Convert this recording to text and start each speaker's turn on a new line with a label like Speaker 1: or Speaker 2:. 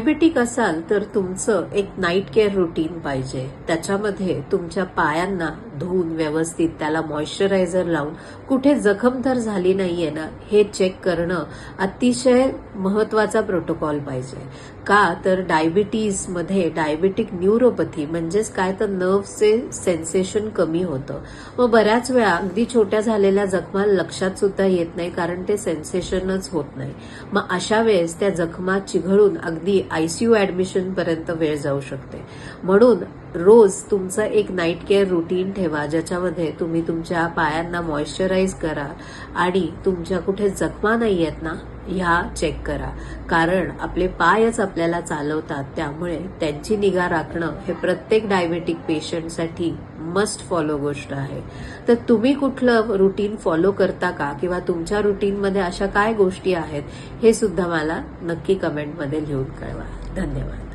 Speaker 1: Diabetic असाल तर तुमचं एक नाईट केअर रुटीन पाहिजे. त्याच्यामध्ये तुमच्या पायांना धुवून व्यवस्थित त्याला मॉइश्चरायझर लावून कुठे जखम तर झाली नाहीये ना हे चेक करणं अतिशय महत्त्वाचा प्रोटोकॉल पाहिजे. का तर डायबिटीजमध्ये डायबेटिक न्यूरोपॅथी म्हणजेच काय तर नर्वचे सेन्सेशन कमी होतं. मग बऱ्याच वेळा अगदी छोट्या झालेल्या जखमा लक्षात सुद्धा येत नाही कारण ते सेन्सेशनच होत नाही. मग अशा वेळेस त्या जखमा चिघळून अगदी आयसीयू ऍडमिशन पर्यंत वेळ जाऊ शकते. म्हणून रोज तुमचं एक नाईट केअर रुटीन ठेवा ज्याच्यामध्ये तुम्ही तुमच्या पायांना मॉइश्चराईज करा आणि तुमच्या कुठे जखमा नाही आहेत ना ह्या चेक करा. कारण आपले पायच आपल्याला चालवतात त्यामुळे त्यांची निगा राखणं हे प्रत्येक डायबेटिक पेशंटसाठी मस्ट फॉलो गोष्ट आहे. तर तुम्ही कुठलं रुटीन फॉलो करता का? किंवा तुमच्या रुटीनमध्ये अशा काय गोष्टी आहेत? हे सुद्धा मला नक्की कमेंटमध्ये लिहून कळवा. धन्यवाद.